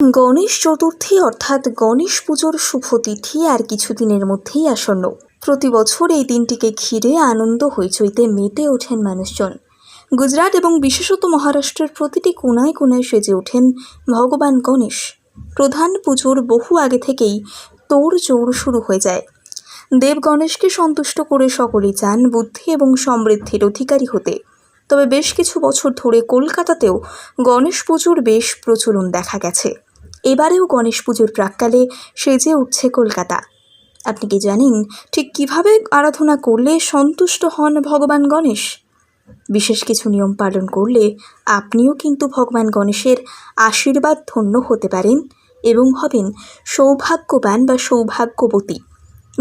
গণেশ চতুর্থী অর্থাৎ গণেশ পুজোর শুভ তিথি আর কিছুদিনের মধ্যেই আসন্ন। প্রতি বছর এই দিনটিকে ঘিরে আনন্দ হইচইতে মেতে ওঠেন মানুষজন। গুজরাট এবং বিশেষত মহারাষ্ট্রের প্রতিটি কোনায় কোনায় সেজে ওঠেন ভগবান গণেশ। প্রধান পুজোর বহু আগে থেকেই তোড় জোড় শুরু হয়ে যায়। দেব গণেশকে সন্তুষ্ট করে সকলেই চান বুদ্ধি এবং সমৃদ্ধির অধিকারী হতে। তবে বেশ কিছু বছর ধরে কলকাতাতেও গণেশ পুজোর বেশ প্রচলন দেখা গেছে। এবারেও গণেশ পুজোর প্রাককালে সেজে উঠছে কলকাতা। আপনি কি জানেন ঠিক কীভাবে আরাধনা করলে সন্তুষ্ট হন ভগবান গণেশ? বিশেষ কিছু নিয়ম পালন করলে আপনিও কিন্তু ভগবান গণেশের আশীর্বাদ ধন্য হতে পারেন এবং হবেন সৌভাগ্যবান বা সৌভাগ্যবতী।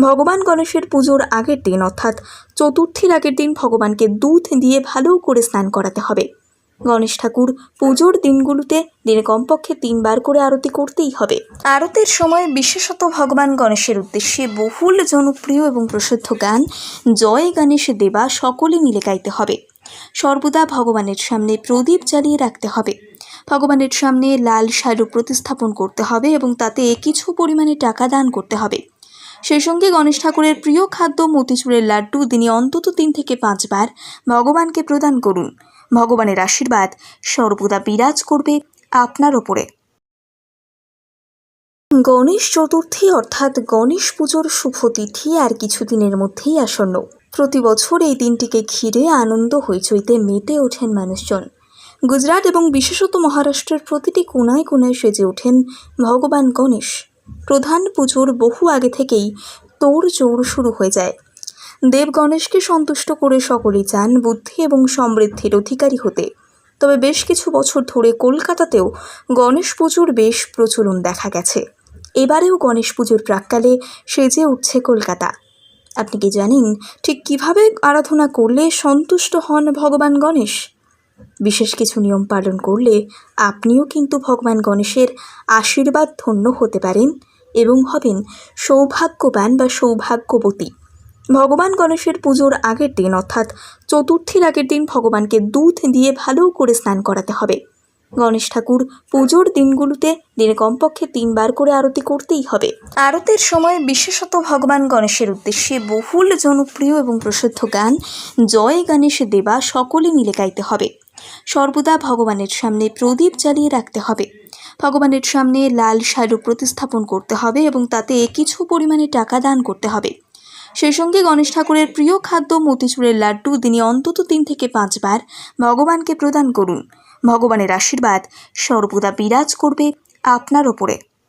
ভগবান গণেশের পুজোর আগের দিন অর্থাৎ চতুর্থীর আগের দিন ভগবানকে দুধ দিয়ে ভালো করে স্নান করাতে হবে। গণেশ ঠাকুর পুজোর দিনগুলোতে দিনে কমপক্ষে তিনবার করে আরতি করতেই হবে। আরতির সময় বিশেষত ভগবান গণেশের উদ্দেশ্যে বহুল জনপ্রিয় এবং প্রসিদ্ধ গান জয় গণেশ দেবা সকলে মিলে গাইতে হবে। সর্বদা ভগবানের সামনে প্রদীপ জ্বালিয়ে রাখতে হবে। ভগবানের সামনে লাল শালু প্রতিস্থাপন করতে হবে এবং তাতে কিছু পরিমাণে টাকা দান করতে হবে। সেই সঙ্গে গণেশ ঠাকুরের প্রিয় খাদ্য মতিচুরের লাড্ডু তিনি অন্তত তিন থেকে পাঁচবার ভগবানকে প্রদান করুন। ভগবানের আশীর্বাদ সর্বদা বিরাজ করবে আপনার ওপরে। গণেশ চতুর্থী অর্থাৎ গণেশ পুজোর শুভ তিথি আর কিছুদিনের মধ্যেই আসন্ন। প্রতি বছর এই দিনটিকে ঘিরে আনন্দ হইচইতে মেতে ওঠেন মানুষজন। গুজরাট এবং বিশেষত মহারাষ্ট্রের প্রতিটি কোনায় কোনায় সেজে ওঠেন ভগবান গণেশ। প্রধান পুজোর বহু আগে থেকেই তোড় জোড় শুরু হয়ে যায়। দেব গণেশকে সন্তুষ্ট করে সকলেই চান বুদ্ধি এবং সমৃদ্ধির অধিকারী হতে। তবে বেশ কিছু বছর ধরে কলকাতাতেও গণেশ পুজোর বেশ প্রচলন দেখা গেছে। এবারেও গণেশ পুজোর প্রাককালে সেজে উঠছে কলকাতা। আপনি কি জানেন ঠিক কীভাবে আরাধনা করলে সন্তুষ্ট হন ভগবান গণেশ? বিশেষ কিছু নিয়ম পালন করলে আপনিও কিন্তু ভগবান গণেশের আশীর্বাদ ধন্য হতে পারেন এবং হবেন সৌভাগ্যবান বা সৌভাগ্যবতী। ভগবান গণেশের পুজোর আগের দিন অর্থাৎ চতুর্থীর আগের দিন ভগবানকে দুধ দিয়ে ভালো করে স্নান করাতে হবে। গণেশ ঠাকুর পুজোর দিনগুলোতে দিনে কমপক্ষে তিনবার করে আরতি করতেই হবে। আরতির সময় বিশেষত ভগবান গণেশের উদ্দেশ্যে বহুল জনপ্রিয় এবং প্রসিদ্ধ গান জয় গণেশ দেবা সকলে মিলে গাইতে হবে। সর্বদা ভগবানের সামনে প্রদীপ জ্বালিয়ে রাখতে হবে। ভগবানের সামনে লাল শালু প্রতিস্থাপন করতে হবে এবং তাতে কিছু পরিমাণে টাকা দান করতে হবে। সেই সঙ্গে গণেশ ঠাকুরের প্রিয় খাদ্য মতিচুরের লাড্ডু তিনি অন্তত তিন থেকে পাঁচবার ভগবানকে প্রদান করুন। ভগবানের আশীর্বাদ সর্বদা বিরাজ করবে আপনার ওপরে।